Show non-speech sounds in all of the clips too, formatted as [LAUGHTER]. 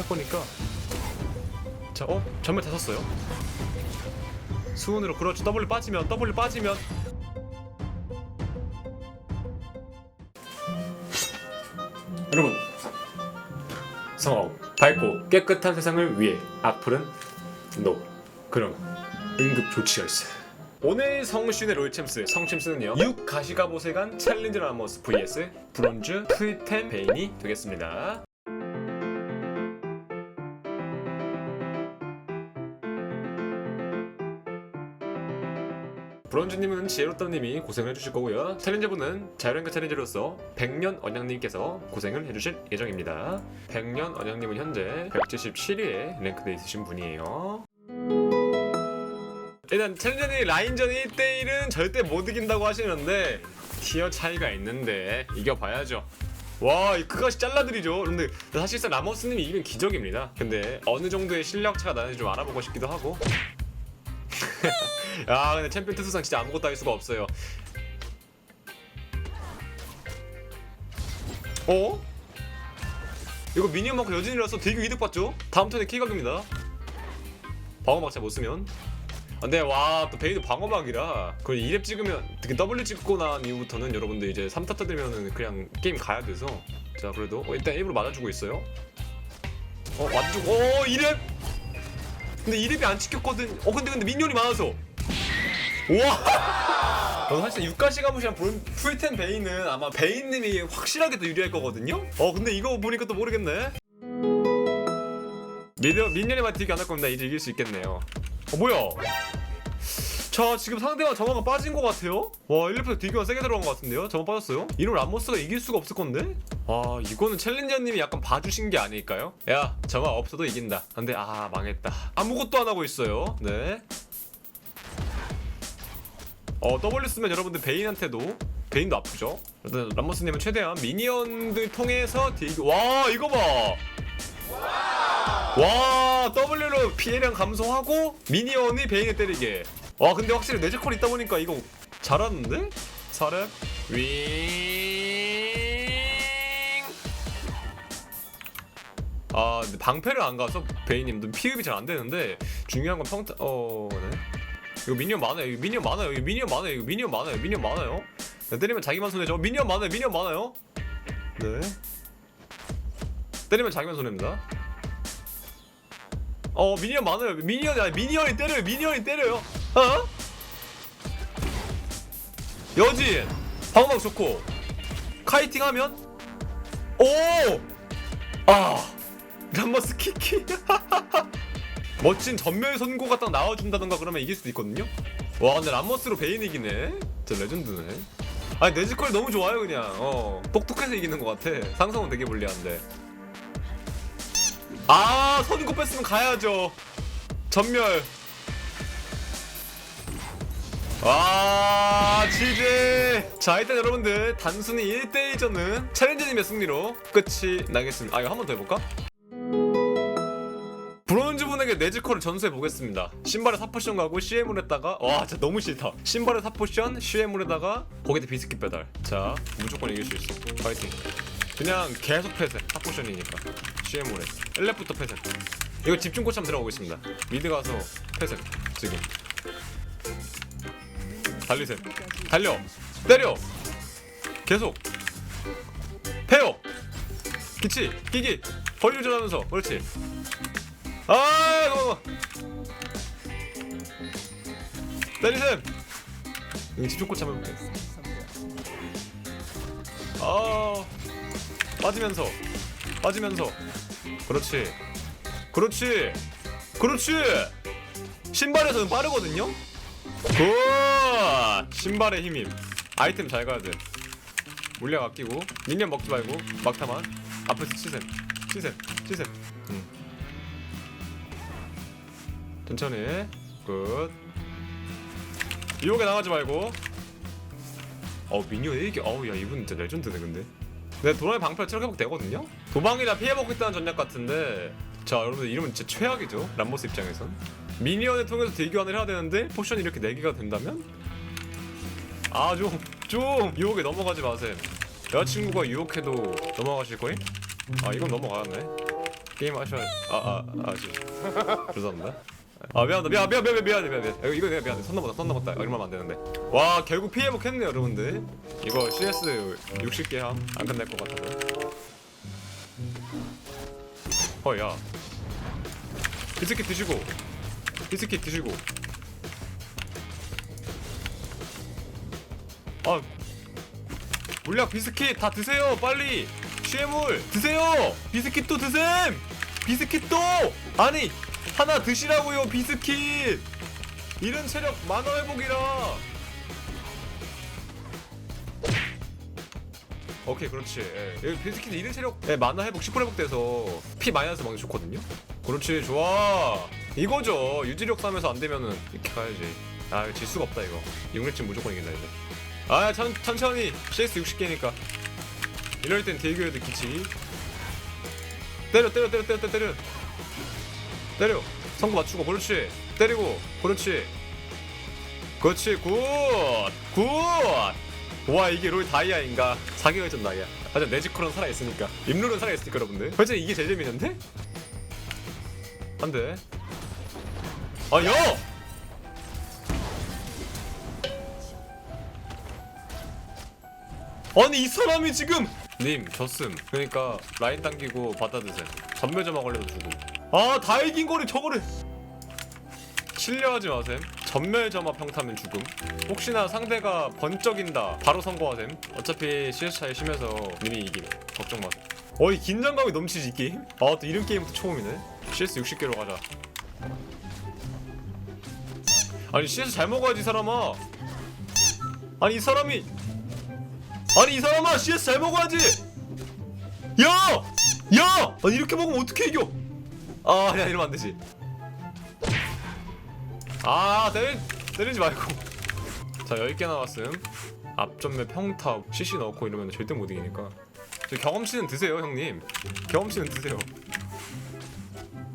해보니까 자, 어? 전멸 다 썼어요. 수은으로 그렇지. W 빠지면 W 빠지면 여러분 성업 밝고 깨끗한 세상을 위해 악플은 노 그럼 응급 조치가 있어 오늘 성신의 롤챔스 성챔스는요 6 가시가보세간 챌린저 라모스 vs 브론즈 프리템 베인이 되겠습니다 브론즈님은 지혜롭다님이 고생을 해주실 거고요. 챌린저분은 자유랭크 챌린저로서 백년 언양님께서 고생을 해주실 예정입니다. 백년 언양님은 현재 177위에 랭크돼 있으신 분이에요. 일단 챌린저님 라인전 1대1은 절대 못 이긴다고 하시는데 티어 차이가 있는데 이겨봐야죠. 와, 이 그것이 잘라드리죠. 근데 사실상 라모스님이 이기면 기적입니다. 근데 어느 정도의 실력 차가 나는지 좀 알아보고 싶기도 하고 [LAUGHS] 야 근데 챔피언 특수상 진짜 아무것도 할 수가 없어요 어? 이거 미니언 만큼 여진이라서 되게 이득 봤죠? 다음 턴에 K각입니다 방어막 잘 못쓰면 아, 근데 와 또 베이드 방어막이라 그 2렙 찍으면 특히 W 찍고 난 이후부터는 여러분들 이제 3타 터들면은 그냥 게임 가야 돼서 자 그래도 어, 일단 일부러 맞아주고 있어요 어 맞아주고 어 2렙 근데 이랩이 안 찍혔거든. 어 근데 근데 민현이 많아서. 와. 저는 사실 육가시 가무시한 풀텐 베인은 아마 베인님이 확실하게 더 유리할 거거든요. 어 근데 이거 보니까 또 모르겠네. 민현 민현이만 되게 안할 겁니다. 이제 이길 수 있겠네요. 어 뭐야? 자 지금 상대방 정화가 빠진 것 같아요 와 1렙에서 딜교가 세게 들어간 것 같은데요 정화 빠졌어요 이런 람모스가 이길 수가 없을 건데 와 이거는 챌린저님이 약간 봐주신 게 아닐까요 야 정화 없어도 이긴다 근데 아 망했다 아무것도 안 하고 있어요 네 어, W 쓰면 여러분들 베인한테도 베인도 아프죠. 일단 람머스님은 최대한 미니언들 통해서 딜. 와 이거 봐. 와 W로 피해량 감소하고 미니언이 베인을 때리게. 와 근데 확실히 내재컬 있다 보니까 이거 잘하는데? 사렙 윙. 아 근데 방패를 안 가서 베인님도 피흡이 잘 안 되는데 중요한 건 평타 어 네. 이거 미니언 많아요. 이거 미니언 많아요. 이거 미니언 많아요. 이거 미니언 많아요. 미니언 많아요. 네, 때리면 자기만 손해죠. 미니언 많아요. 미니언 많아요. 네. 때리면 자기만 손해입니다. 어 미니언 많아요. 미니언이 아니 미니언이 때려요. 미니언이 때려요. 어? 여진 방어막 좋고 카이팅 하면 오! 아 람머스 키키 [LAUGHS] 멋진 전멸 선고가 딱 나와준다던가 그러면 이길 수도 있거든요. 와 근데 람머스로 베인 이기네. 진짜 레전드네. 아니 내지컬 너무 좋아요 그냥. 어 똑똑해서 이기는 것 같아. 상성은 되게 불리한데. 아 선고 뺐으면 가야죠. 전멸. 와 지지 자 일단 여러분들 단순히 1대1전은 챌린저님의 승리로 끝이 나겠습니다 아 이거 한 번 더 해볼까? 분에게 네즈컬을 전수해 보겠습니다. 신발에 사포션 가고 CM을 했다가 와 진짜 너무 싫다. 신발에 사포션, CM을 에다가 거기다 비스킷 배달. 자 무조건 이길 수 있어. 파이팅. 그냥 계속 패세. 사포션이니까. CM을 해. 1렙부터 패세. 이거 집중 코치 한번 들어가 보겠습니다. 미드 가서 패세. 지금. 달리세. 달려. 때려. 계속. 패요. 기치. 끼기. 거리 유지하면서. 그렇지. 아, 이거. 때리셈. 여기 집중 꽂 잡으면 돼. 아, 빠지면서, 빠지면서. 그렇지, 그렇지, 그렇지. 신발에서는 빠르거든요. 굿. 신발의 힘임. 아이템 잘 가야 돼. 물량 아끼고 미니언 먹지 말고 막타만 앞에서 치셈, 치셈, 치셈. 음. 천천히 끝 유혹에 나가지 말고 어 미니언 1기 어우 야 이분 진짜 레전드네 근데 내 도랑의 방패를 체력 회복 되거든요 도망이나 피해 먹겠다는 전략 같은데 자 여러분들 이러면 진짜 최악이죠 람모스 입장에선 미니언을 통해서 딜교환을 해야 되는데 포션이 이렇게 4개가 된다면 아좀좀 유혹에 넘어가지 마세요 여자친구가 유혹해도 넘어가실 거임? 아 이건 넘어가네 게임 하셔야 아아 아, 지 죄송합니다 아 미안하다. 미안 미안 미안 미안 미안 미안. 이거 내가 미안해. 손 넘었다 손 넘었다. 이러면 안 되는데. 와 결국 피해 복했네요 여러분들. 이거 CS 60개 함안 끝날 것 같아서. 어야. 비스킷 드시고. 비스킷 드시고. 아. 물약 비스킷 다 드세요 빨리. 취해물 드세요. 비스킷도 드셈. 비스킷도. 아니 하나 드시라고요 비스킷. 이런 체력 만화 회복이라. 오케이 그렇지. 예. 비스킷 이른 체력 예, 만화 회복 10% 회복돼서 피 마이너스 게 좋거든요. 그렇지 좋아. 이거죠. 유지력 싸움에서 안 되면은 이렇게 가야지. 아 이거 질 수가 없다 이거. 6렙쯤 무조건 이긴다 이제. 아 천, 천천히. CS 60개니까. 이럴 땐 딜교에도 기치. 때려 때려 때려 때려 때려 때려. 성구 맞추고 그렇지 때리고 그렇지 그렇지. 굿굿와 이게 롤 다이아인가? 사기가 좀 나야. 하지만 네지컬은 살아있으니까. 임룰은 살아있으니까 여러분들. 솔직히 이게 제일 재밌는데? 안돼. 아 여! 아니 이 사람이 지금! 님 졌음. 그러니까 라인 당기고 받아드세요. 전멸점화 걸려도 죽음 아 다 이긴 거를 저거를. 실려하지 마셈. 전멸 점화 평타면 죽음. 혹시나 상대가 번쩍인다 바로 선고하셈. 어차피 CS 차이 심해서 님이 이김. 걱정 마세요 어이 긴장감이 넘치지 이 게임? 아 또 이런 게임부터 처음이네. CS 60개로 가자. 아니 CS 잘 먹어야지 이 사람아. 아니 이 사람이. 아니 이 사람아 CS 잘 먹어야지. 야! 야! 아니 이렇게 먹으면 어떻게 이겨 아야 이러면 안 되지. 아 때리, 때리지 말고. 자 10개 나왔음. 앞전매 평타 CC 넣고 이러면 절대 못 이기니까. 저 경험치는 드세요 형님. 경험치는 드세요.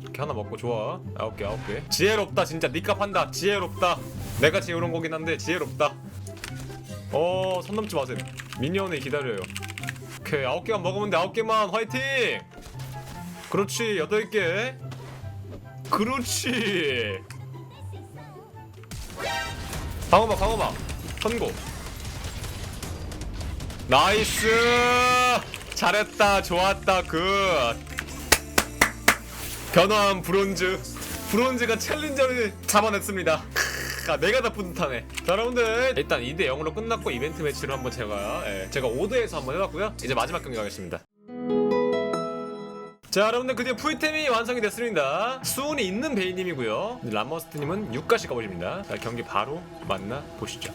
이렇게 하나 먹고 좋아. 아홉 개 아홉 개. 지혜롭다 진짜. 니값 한다. 지혜롭다. 내가 지혜로운 거긴 한데 지혜롭다. 어 선 넘지 마세요. 미니언을 기다려요. 오케이 아홉 개만 먹으면 돼. 아홉 개만. 화이팅! 그렇지 여덟 개 그렇지. 방어막 방어막 선고. 나이스. 잘했다 좋았다 굿. 변화한 브론즈. 브론즈가 챌린저를 잡아냈습니다. 크, 아, 내가 다 뿌듯하네. 자 여러분들. 일단 2대 0으로 끝났고 이벤트 매치를 한번 제가 예, 제가 5대에서 한번 해봤고요. 이제 마지막 경기 가겠습니다 자 여러분들 드디어 풀템이 완성이 됐습니다. 수은이 있는 베이님이고요. 람머스트님은 6가시 가보십니다. 자 경기 바로 만나 보시죠.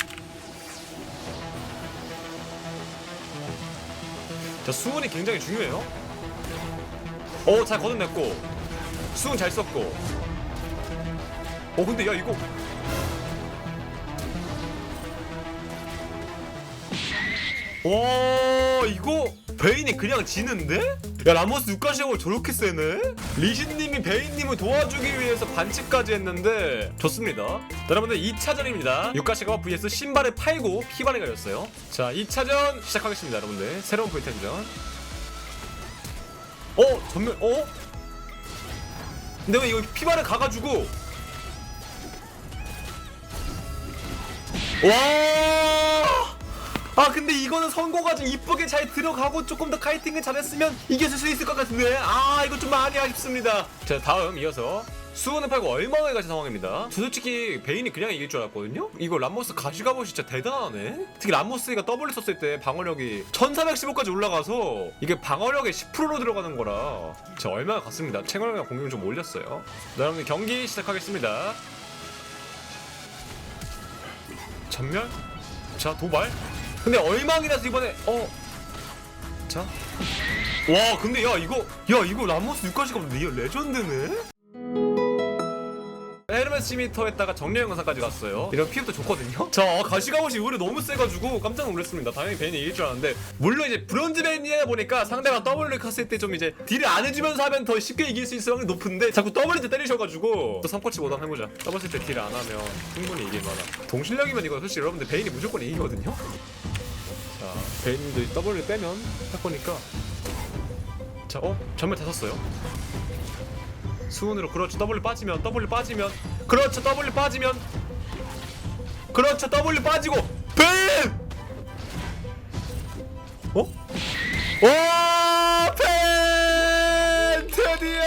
자 수은이 굉장히 중요해요. 어잘 걷어냈고 수은 잘 썼고. 어 근데 야 이거. 와 이거 베인이 그냥 지는데? 야 라모스 6가시하고 저렇게 세네? 리신님이 베인님을 도와주기 위해서 반칙까지 했는데 좋습니다 자, 여러분들 2차전입니다 6가시가 vs 신발을 팔고 피발이 가렸어요 자 2차전 시작하겠습니다 여러분들 새로운 불텐전 어? 전면 어? 근데 왜 이거 피발을 가가지고 와! 아 근데 이거는 선고가 좀 이쁘게 잘 들어가고 조금 더 카이팅을 잘했으면 이겼을 수 있을 것 같은데. 아 이거 좀 많이 아쉽습니다. 자 다음 이어서 수은을 팔고 얼마나 가진 상황입니다. 저 솔직히 베인이 그냥 이길 줄 알았거든요. 이거 람모스 가시가보 진짜 대단하네. 특히 람모스가 더블을 썼을 때 방어력이 1415까지 올라가서 이게 방어력의 10%로 들어가는 거라. 자 얼마나 갔습니다. 채널이랑 공격을 좀 올렸어요. 자 여러분들 경기 시작하겠습니다. 전멸? 자 도발 근데 얼망이라서 이번에 어. 자. 와 근데 야 이거 야 이거 라모스 6까지가 리얼 레전드네. 헤르메스 시미터에다가 정령 영상까지 갔어요. 이런 피부도 좋거든요. [LAUGHS] 자 가시가옷이 의외로 너무 세가지고 깜짝 놀랐습니다. 당연히 베인이 이길 줄 알았는데 물론 이제 브론즈 베인이다 보니까 상대가 더블을 갔을 때 좀 이제 딜을 안 해주면서 하면 더 쉽게 이길 수 있을 확률이 높은데 자꾸 더블 때 때리셔가지고 또 3코치 못하면 해보자. 더블 때딜안 하면 충분히 이길 만한. 동실력이면 이거 사실 여러분들 베인이 무조건 이기거든요. 자, 베인도 더블을 빼면 할 거니까. 자, 어? 전멸 다 썼어요. 수은으로 그렇죠 W 빠지면 W 빠지면 그렇죠 W 빠지면 그렇죠 W 빠지고 벤! 어? 와! 벤! 드디어!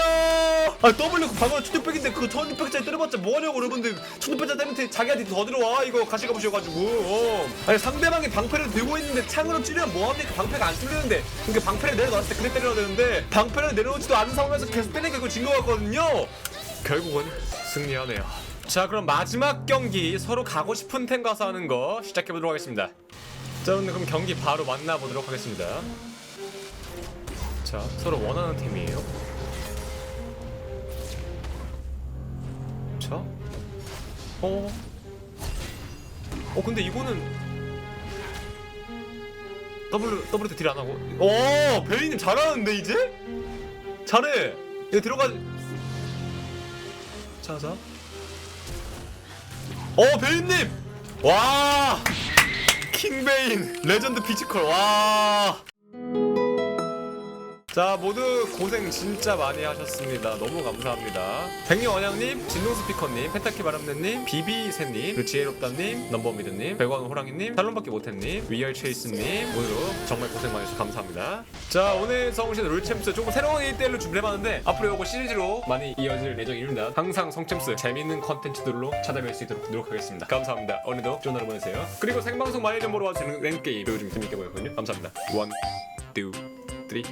아 W 그 방금 1600인데 그 1600짜리 때려봤자 뭐하냐고 여러분들 1600짜리 때문에 자기한테 더 들어와 이거 가시 가보셔가지고 어. 아니 상대방이 방패를 들고 있는데 창으로 찌르면 뭐합니까 방패가 안 뚫리는데 그러니까 방패를 내려놨을 때 그래 때려야 되는데 방패를 내려놓지도 않은 상황에서 계속 때리니까 그거 진 거 같거든요 결국은 승리하네요. 자 그럼 마지막 경기 서로 가고 싶은 팀 가서 하는 거 시작해보도록 하겠습니다. 자 오늘 그럼 경기 바로 만나보도록 하겠습니다. 자 서로 원하는 팀이에요. 자 어? 어 근데 이거는 W W 때딜안 하고. 어 베이님 잘하는데 이제? 잘해. 이거 들어가 자자 어 베인님! 와! 킹베인 레전드 피지컬 와. 자 모두 고생 진짜 많이 하셨습니다. 너무 감사합니다. 백리 원양님 진동스피커님 펜타키 바람내님 비비새님 그 지혜롭다님 넘버미드님 백원 호랑이님 탈론밖에 못했님 위얼 체이스님 오늘도 정말 고생 많이 해주셔서 감사합니다. 자 오늘 성우신 룰챔스 조금 새로운 1대1로 준비해봤는데 앞으로 이거 시리즈로 많이 이어질 예정입니다. 항상 성챔스 재밌는 컨텐츠들로 찾아뵐 수 있도록 노력하겠습니다. 감사합니다. 오늘도 좋은 하루 보내세요. 그리고 생방송 많이 좀 보러 와주시는 랭게임 요즘 재밌게 보였거든요. 감사합니다. 원, 투, 쓰리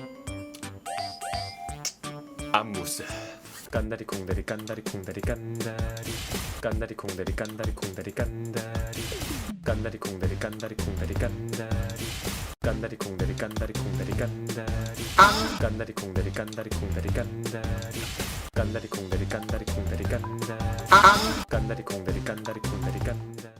안무스 깐다리 콩다리 깐다리 콩다리 깐다리 깐다리 콩다리 깐다리 콩다리 깐다리 깐다리 콩다리 깐다리 콩다리 깐다리 깐다리 콩다리 깐다리 콩다리 깐다리 깐다리 콩다리 깐다리 콩다리 깐다리 깐다리 콩다리 깐다리 콩다리 깐다리 깐다리 콩다리 깐다리 콩다리 깐다리